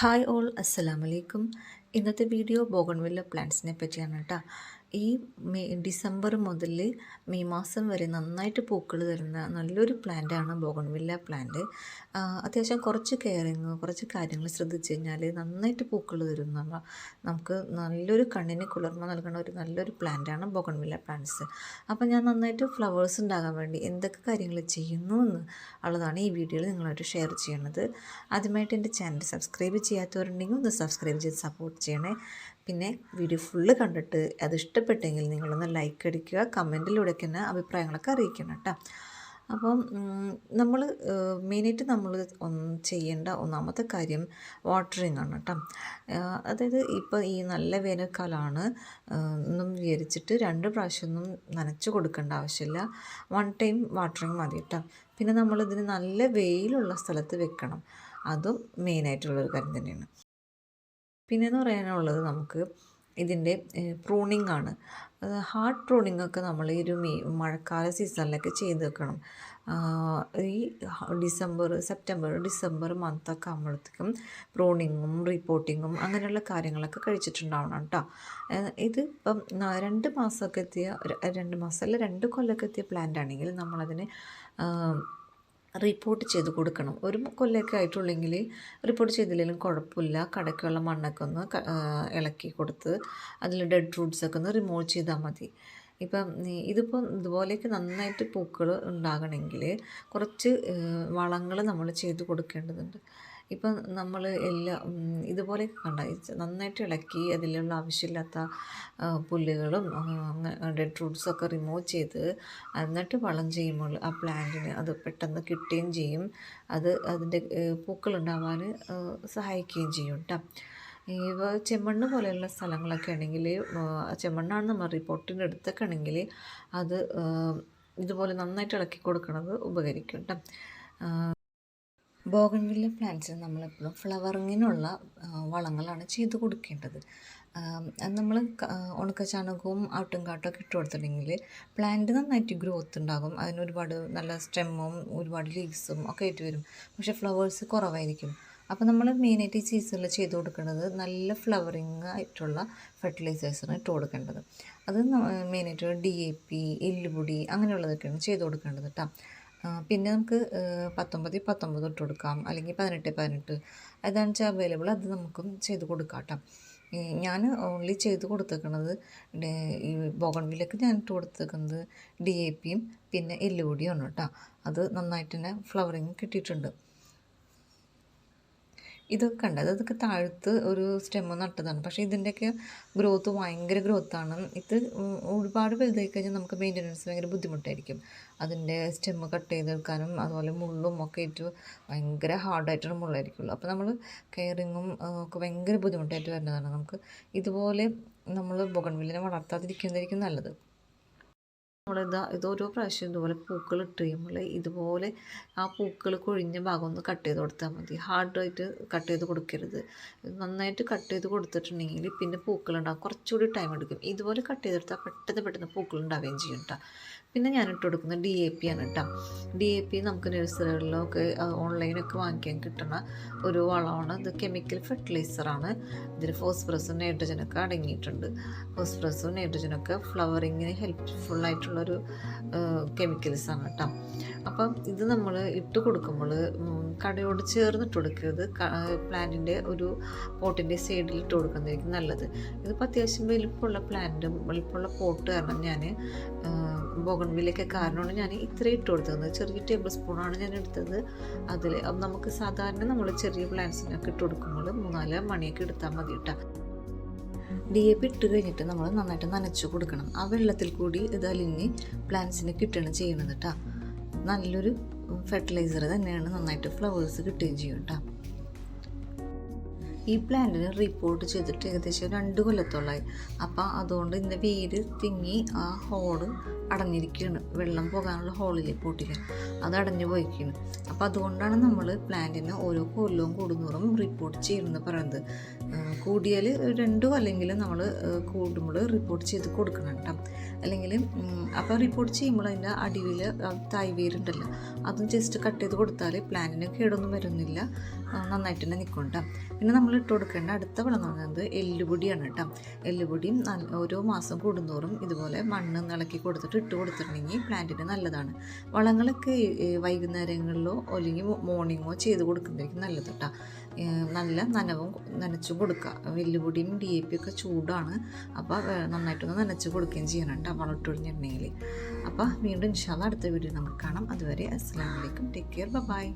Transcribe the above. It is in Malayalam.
ഹായ് ഓൾ അസ്സലാമലൈക്കും ഇന്നത്തെ വീഡിയോ ബോഗൺവില്ല പ്ലാന്റ്സിനെ പറ്റിയാണ് കേട്ടോ. ഈ മെയ് ഡിസംബർ മുതൽ മെയ് മാസം വരെ നന്നായിട്ട് പൂക്കൾ തരുന്ന നല്ലൊരു പ്ലാന്റാണ് ബോഗൺവില്ല പ്ലാന്റ്. അത്യാവശ്യം കുറച്ച് കെയറിങ് കുറച്ച് കാര്യങ്ങൾ ശ്രദ്ധിച്ച് കഴിഞ്ഞാൽ നന്നായിട്ട് പൂക്കൾ തരുന്ന നമുക്ക് നല്ലൊരു കണ്ണിന് കുളിർമ നൽകുന്ന ഒരു നല്ലൊരു പ്ലാന്റാണ് ബോഗൺവില്ല പ്ലാന്റ്സ്. അപ്പോൾ ഞാൻ നന്നായിട്ട് ഫ്ലവേഴ്സ് ഉണ്ടാകാൻ വേണ്ടി എന്തൊക്കെ കാര്യങ്ങൾ ചെയ്യുന്നു എന്ന് ഉള്ളതാണ് ഈ വീഡിയോയിൽ നിങ്ങളായിട്ട് ഷെയർ ചെയ്യുന്നത് ആദ്യമായിട്ട് എന്റെ ചാനൽ സബ്സ്ക്രൈബ് ചെയ്യാത്തവരുണ്ടെങ്കിൽ ഒന്ന് സബ്സ്ക്രൈബ് ചെയ്ത് സപ്പോർട്ട് ചെയ്യണേ. പിന്നെ വീഡിയോ ഫുള്ള് കണ്ടിട്ട് അത് ഇഷ്ടപ്പെട്ടെങ്കിൽ നിങ്ങളൊന്ന് ലൈക്ക് അടിക്കുക കമന്റിലൂടെയൊക്കെ തന്നെ അഭിപ്രായങ്ങളൊക്കെ അറിയിക്കണം കേട്ടോ അപ്പം നമ്മൾ മെയിനായിട്ട് നമ്മൾ ചെയ്യേണ്ട ഒന്നാമത്തെ കാര്യം വാട്ടറിങ് ആണ് കേട്ടോ അതായത് ഇപ്പോൾ ഈ നല്ല വേനൽക്കാലമാണ് ഒന്നും വിചാരിച്ചിട്ട് രണ്ട് പ്രാവശ്യമൊന്നും നനച്ചു കൊടുക്കേണ്ട ആവശ്യമില്ല. വൺ ടൈം വാട്ടറിങ് മതി കേട്ടോ പിന്നെ നമ്മളിതിന് നല്ല വെയിലുള്ള സ്ഥലത്ത് വെക്കണം. അതും മെയിനായിട്ടുള്ളൊരു കാര്യം തന്നെയാണ്. പിന്നെയെന്ന് പറയാനുള്ളത് നമുക്ക് ഇതിന്റെ പ്രൂണിങ് ആണ് ഹാർഡ് പ്രൂണിങ് ഒക്കെ നമ്മൾ ഈ ഒരു മെയ് മഴക്കാല സീസണിലൊക്കെ ചെയ്ത് വെക്കണം. ഈ ഡിസംബർ സെപ്റ്റംബർ ഡിസംബർ മന്തൊക്കെ ആകുമ്പോഴത്തേക്കും പ്രൂണിങ്ങും റിപ്പോർട്ടിങ്ങും അങ്ങനെയുള്ള കാര്യങ്ങളൊക്കെ കഴിച്ചിട്ടുണ്ടാവണം കേട്ടോ. ഇത് ഇപ്പം രണ്ട് മാസമൊക്കെ എത്തിയ രണ്ട് മാസം അല്ല രണ്ട് കൊല്ലമൊക്കെ എത്തിയ പ്ലാന്റ് ആണെങ്കിൽ നമ്മളതിനെ റിപ്പോർട്ട് ചെയ്ത് കൊടുക്കണം. ഒരു കൊല്ലമൊക്കെ ആയിട്ടുള്ളെങ്കിൽ റിപ്പോർട്ട് ചെയ്തില്ലെങ്കിലും കുഴപ്പമില്ല. കടയ്ക്കുള്ള മണ്ണൊക്കെ ഒന്ന് ഇളക്കി കൊടുത്ത് അതിൽ ഡെഡ് ഫ്രൂട്ട്സൊക്കെ ഒന്ന് റിമൂവ് ചെയ്താൽ മതി. ഇപ്പം ഇതിപ്പം ഇതുപോലെയൊക്കെ നന്നായിട്ട് പൂക്കൾ ഉണ്ടാകണമെങ്കിൽ കുറച്ച് വളങ്ങൾ നമ്മൾ ചെയ്ത് കൊടുക്കേണ്ടതുണ്ട്. ഇപ്പം നമ്മൾ എല്ലാ ഇതുപോലെ കണ്ട നന്നായിട്ട് ഇളക്കി അതിലുള്ള ആവശ്യമില്ലാത്ത പുല്ലുകളും ഡെഡ് ഫ്രൂട്ട്സൊക്കെ റിമൂവ് ചെയ്ത് എന്നിട്ട് വളം ചെയ്യുമ്പോൾ ആ പ്ലാന്റിന് അത് പെട്ടെന്ന് കിട്ടുകയും ചെയ്യും. അത് അതിന്റെ പൂക്കളുണ്ടാവാൻ സഹായിക്കുകയും ചെയ്യും കേട്ടോ ഇവ ചെമ്മണ്ണ് പോലെയുള്ള സ്ഥലങ്ങളൊക്കെ ആണെങ്കിൽ ചെമ്മണ്ണാണ് നമ്മൾ റിപ്പോർട്ടിന്റെ അടുത്തൊക്കെ ആണെങ്കിൽ അത് ഇതുപോലെ നന്നായിട്ട് ഇളക്കി കൊടുക്കുന്നത് ഉപകരിക്കും കേട്ടോ ബോഗൺവില്ല പ്ലാന്റ്സിന് നമ്മളെപ്പോഴും ഫ്ലവറിങ്ങിനുള്ള വളങ്ങളാണ് ചെയ്ത് കൊടുക്കേണ്ടത്. നമ്മൾ ഉണക്കച്ചാണകവും ആട്ടും കാട്ടൊക്കെ ഇട്ട് കൊടുത്തിട്ടുണ്ടെങ്കിൽ പ്ലാന്റ് നന്നായിട്ട് ഗ്രോത്ത് ഉണ്ടാകും. അതിന് ഒരുപാട് നല്ല സ്റ്റെമ്മും ഒരുപാട് ലീവ്സും ഒക്കെ ആയിട്ട് വരും. പക്ഷേ ഫ്ലവേഴ്സ് കുറവായിരിക്കും. അപ്പോൾ നമ്മൾ മെയിനായിട്ട് ഈ സീസണിൽ ചെയ്ത് കൊടുക്കേണ്ടത് നല്ല ഫ്ലവറിങ് ആയിട്ടുള്ള ഫെർട്ടിലൈസേഴ്സാണ് ഇട്ട് കൊടുക്കേണ്ടത്. അത് മെയിനായിട്ട് ഡി എ പി എല്ലുപൊടി അങ്ങനെയുള്ളതൊക്കെയാണ് ചെയ്ത് കൊടുക്കേണ്ടത് കേട്ടോ പിന്നെ നമുക്ക് പത്തൊമ്പത് പത്തൊമ്പത് ഇട്ട് കൊടുക്കാം. അല്ലെങ്കിൽ പതിനെട്ട് പതിനെട്ട്. അതാണ് വെച്ചാൽ അവൈലബിൾ അത് നമുക്കും ചെയ്ത് കൊടുക്കാം കേട്ടോ ഞാൻ ഓൺലി ചെയ്ത് കൊടുത്തേക്കുന്നത് ഈ ബോഗൺവില്ലൊക്കെ ഞാൻ ഇട്ട് കൊടുത്തേക്കുന്നത് ഡി എ പിയും പിന്നെ എല്ലുപൊടിയാണ് കേട്ടോ അത് നന്നായിട്ട് തന്നെ ഫ്ലവറിങ് കിട്ടിയിട്ടുണ്ട്. ഇതൊക്കെ ഉണ്ട് അതൊക്കെ താഴ്ത്ത് ഒരു സ്റ്റെമ്മ് നട്ടതാണ്. പക്ഷേ ഇതിന്റെയൊക്കെ ഗ്രോത്ത് ഭയങ്കര ഗ്രോത്താണ് ഇത് ഒരുപാട് വലുതായി കഴിഞ്ഞാൽ നമുക്ക് മെയിന്റനൻസ് ഭയങ്കര ബുദ്ധിമുട്ടായിരിക്കും. അതിന്റെ സ്റ്റെമ്മ് കട്ട് ചെയ്തെടുക്കാനും അതുപോലെ മുള്ളും ഒക്കെ ആയിട്ട് ഭയങ്കര ഹാർഡായിട്ടുള്ള മുള്ളായിരിക്കുള്ളൂ. അപ്പോൾ നമ്മൾ കെയറിങ്ങും ഒക്കെ ഭയങ്കര ബുദ്ധിമുട്ടായിട്ട് വരുന്നതാണ്. നമുക്ക് ഇതുപോലെ നമ്മൾ ബൊഗൺവില്ലിനെ വളർത്താതിരിക്കുന്നതായിരിക്കും നല്ലത്. നമ്മളിതാ ഇത് ഓരോ പ്രാവശ്യം ഇതുപോലെ പൂക്കൾ ഇട്ട് കഴിയുമ്പോൾ ഇതുപോലെ ആ പൂക്കൾ കൊഴിഞ്ഞ ഭാഗം ഒന്ന് കട്ട് ചെയ്ത് കൊടുത്താൽ മതി. ഹാർഡായിട്ട് കട്ട് ചെയ്ത് കൊടുക്കരുത്. നന്നായിട്ട് കട്ട് ചെയ്ത് കൊടുത്തിട്ടുണ്ടെങ്കിൽ പിന്നെ പൂക്കളുണ്ടാകും കുറച്ചുകൂടി ടൈം എടുക്കും. ഇതുപോലെ കട്ട് ചെയ്തെടുത്താൽ പെട്ടെന്ന് പെട്ടെന്ന് പൂക്കൾ ഉണ്ടാവുകയും ചെയ്യും കേട്ടോ പിന്നെ ഞാൻ ഇട്ട് കൊടുക്കുന്നത് ഡി എ പി ആണ് കേട്ടോ ഡി എ പി നമുക്ക് നഴ്സറികളിലൊക്കെ ഓൺലൈനൊക്കെ വാങ്ങിക്കാൻ കിട്ടുന്ന ഒരു വളമാണ്. ഇത് കെമിക്കൽ ഫെർട്ടിലൈസറാണ് ഇതിൽ ഫോസ്ഫറസും നൈട്രജനൊക്കെ അടങ്ങിയിട്ടുണ്ട്. ഫോസ്ഫറസും നൈട്രജനൊക്കെ ഫ്ലവറിങ്ങിന് ഹെൽപ്ഫുള്ളായിട്ടുള്ളൊരു കെമിക്കൽസാണ് കേട്ടോ. അപ്പം ഇത് നമ്മൾ ഇട്ട് കൊടുക്കുമ്പോൾ കടയോട് ചേർന്നിട്ട് കൊടുക്കരുത്. പ്ലാന്റിന്റെ ഒരു പോട്ടിന്റെ സൈഡിൽ ഇട്ട് കൊടുക്കുന്നതായിരിക്കും നല്ലത്. ഇതിപ്പോൾ അത്യാവശ്യം വലിപ്പമുള്ള പ്ലാന്റും വലിപ്പമുള്ള പോട്ട് കാരണം ഞാൻ ബോഗൺവിലൊക്കെ കാരണമാണ് ഞാൻ ഇത്രയും ഇട്ട് കൊടുത്തത്. ചെറിയ ടേബിൾ സ്പൂണാണ് ഞാൻ എടുത്തത്. അതിൽ നമുക്ക് സാധാരണ നമ്മൾ ചെറിയ പ്ലാന്റ്സിനൊക്കെ ഇട്ട് കൊടുക്കുമ്പോൾ മൂന്നാൽ മണിയൊക്കെ എടുത്താൽ മതി കേട്ടോ. ഡി എ പി ഇട്ട് കഴിഞ്ഞിട്ട് നമ്മൾ നന്നായിട്ട് നനച്ചു കൊടുക്കണം. ആ വെള്ളത്തിൽ കൂടി ഇത് അലിഞ്ഞ് പ്ലാന്റ്സിന് കിട്ടുകയാണ് ചെയ്യണത് കേട്ടോ നല്ലൊരു ഫെർട്ടിലൈസർ തന്നെയാണ് നന്നായിട്ട് ഫ്ലവേഴ്സ് കിട്ടുകയും ചെയ്യും കേട്ടോ ഈ പ്ലാന്റിന് റിപ്പോർട്ട് ചെയ്തിട്ട് ഏകദേശം രണ്ട് കൊല്ലത്തോളമായി അപ്പോൾ അതുകൊണ്ട് ഇതിന്റെ വേര് തിങ്ങി ആ ഹോൾ അടഞ്ഞിരിക്കുകയാണ്. വെള്ളം പോകാനുള്ള ഹോളിലെ പൊട്ടിക്കാൻ അത് അടഞ്ഞു പോയിക്കുകയാണ്. അപ്പോൾ അതുകൊണ്ടാണ് നമ്മൾ പ്ലാന്റിനെ ഓരോ കൊല്ലവും കൂടുന്നോറും റിപ്പോർട്ട് ചെയ്യണമെന്ന് പറയുന്നത്. കൂടിയാൽ രണ്ടും അല്ലെങ്കിൽ നമ്മൾ കൂടുമ്പോൾ റിപ്പോർട്ട് ചെയ്ത് കൊടുക്കണം കേട്ടോ. അല്ലെങ്കിൽ അപ്പോൾ റിപ്പോർട്ട് ചെയ്യുമ്പോൾ അതിന്റെ അടിയിൽ തായ് വേരുണ്ടല്ലോ അതും ജസ്റ്റ് കട്ട് ചെയ്ത് കൊടുത്താൽ പ്ലാന്റിന് കേടൊന്നും വരുന്നില്ല. നന്നായിട്ട് തന്നെ നിൽക്കും കേട്ടോ. പിന്നെ നമ്മൾ ഇട്ട് കൊടുക്കേണ്ട അടുത്ത വളം എന്ന് പറയുന്നത് എല്ലുപൊടിയാണ് കേട്ടോ. എല്ലുപൊടിയും ഓരോ മാസം കൂടുന്തോറും ഇതുപോലെ മണ്ണ് ഇളക്കി കൊടുത്തിട്ട് ഇട്ട് കൊടുത്തിട്ടുണ്ടെങ്കിൽ പ്ലാന്റിന് നല്ലതാണ്. വളങ്ങളൊക്കെ വൈകുന്നേരങ്ങളിലോ അല്ലെങ്കിൽ മോർണിംഗോ ചെയ്ത് കൊടുക്കുന്നതായിരിക്കും നല്ലത് കേട്ടോ നല്ല നനവും നനച്ചു കൊടുക്കുക. വെല്ലുപൊടിയും ഡി എ പി ഒക്കെ ചൂടാണ്. അപ്പോൾ നന്നായിട്ടൊന്ന് നനച്ച് കൊടുക്കുകയും ചെയ്യണം കേട്ടോ വളമിട്ടൊഴിഞ്ഞിട്ടുണ്ടെങ്കിൽ അപ്പോൾ വീണ്ടും ഇൻഷാല്ല അടുത്ത വീഡിയോ നമുക്ക് കാണാം. അതുവരെ അസ്സാം വലൈക്കും ടേക്ക് കെയർ ബൈ